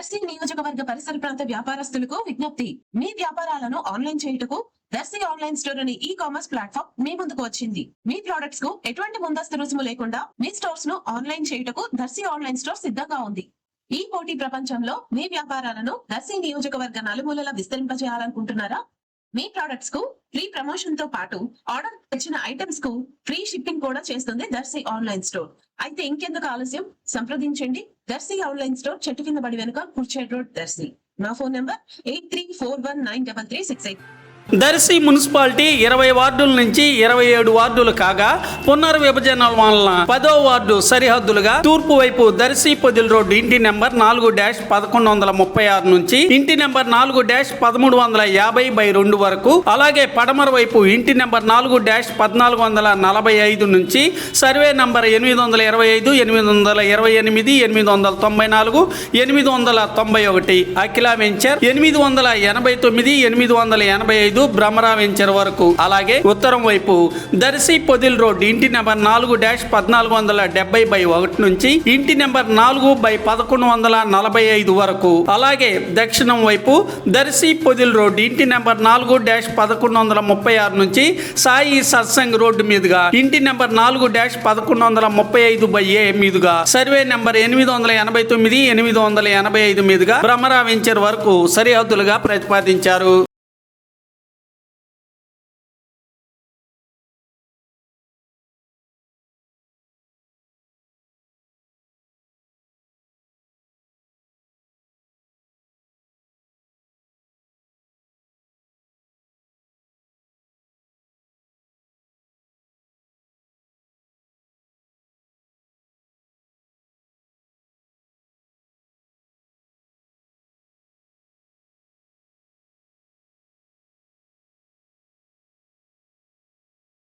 దర్శి నియోజకవర్గ పరిసర ప్రాంత వ్యాపారస్తులకు విజ్ఞప్తి. మీ వ్యాపారాలను ఆన్లైన్ చేయుటకు దర్శి ఆన్లైన్ స్టోర్ అనే ఈ కామర్స్ ప్లాట్ఫామ్ మీ ముందుకు వచ్చింది. మీ ప్రొడక్ట్స్కు ఎటువంటి ముందస్తు రుసుము లేకుండా మీ స్టోర్స్ను ఆన్లైన్ చేయుటకు దర్శి ఆన్లైన్ స్టోర్ సిద్ధంగా ఉంది. ఈ పోటీ ప్రపంచంలో మీ వ్యాపారాలను దర్శి నియోజకవర్గ నలుమూలల విస్తరింపజేయాలనుకుంటున్నారా? మీ ప్రొడక్ట్స్కు ఫ్రీ ప్రమోషన్తో పాటు ఆర్డర్ తెచ్చిన ఐటమ్స్కు ఫ్రీ షిప్పింగ్ కూడా చేస్తుంది దర్శి ఆన్లైన్ స్టోర్ అయితే ఇంకెందుకు ఆలస్యం? సంప్రదించండి. దర్శి ఆన్లైన్ స్టోర్ చెట్టు కింద బడి వెనుక కుర్చేడ్ రోడ్ దర్శి నా phone number eight three four one nine double three six eight Darsi municipality ఇరవై వార్డుల నుంచి ఇరవై ఏడు వార్డులు కాగా పునర్విభజన వలన పదో వార్డు సరిహద్దులుగా తూర్పు వైపు దర్శి పొదిల్ రోడ్డు ఇంటి నెంబర్ నాలుగు డాష్ పదకొండు వందల ముప్పై ఆరు నుంచి ఇంటి నెంబర్ నాలుగు డాష్ పదమూడు వందల యాభై బై రెండు వరకు అలాగే పడమర వైపు ఇంటి నెంబర్ నాలుగు డాష్ పద్నాలుగు వందల నలభై ఐదు నుంచి సర్వే నంబర్ ఎనిమిది వందల ఇరవై ఐదు ఎనిమిది వందల ఇరవై ఎనిమిది ఎనిమిది వందల తొంభై నాలుగు ఎనిమిది వందల తొంభై ఒకటి. అఖిల వెంచర్ ఎనిమిది వందల ఎనభై తొమ్మిది ఎనిమిది వందల ఎనభై ఐదు భ్రమరా వెంచర్ వరకు. అలాగే ఉత్తరం వైపు దర్శి పొదిల్ రోడ్ ఇంటి నెంబర్ నాలుగు డాష్ పద్నాలుగు వందల డెబ్బై బై ఒకటి నుంచి ఇంటి నెంబర్ నాలుగు బై పదకొండు వందల నలభై ఐదు వరకు. అలాగే దక్షిణం వైపు దర్శి పొదిల్ రోడ్ ఇంటి నెంబర్ నాలుగు డాష్ పదకొండు వందల ముప్పై ఆరు నుంచి సాయి సత్సంగ్ రోడ్డు మీదుగా. ఇంటి నెంబర్ నాలుగు డాష్ పదకొండు వందల ముప్పై ఐదు బై ఏ మీదుగా. సర్వే నెంబర్ ఎనిమిది వందల ఎనభై తొమ్మిది ఎనిమిది వందల ఎనభై ఐదు మీదుగా భ్రమరా వెంచర్ వరకు సరిహద్దులుగా ప్రతిపాదించారు.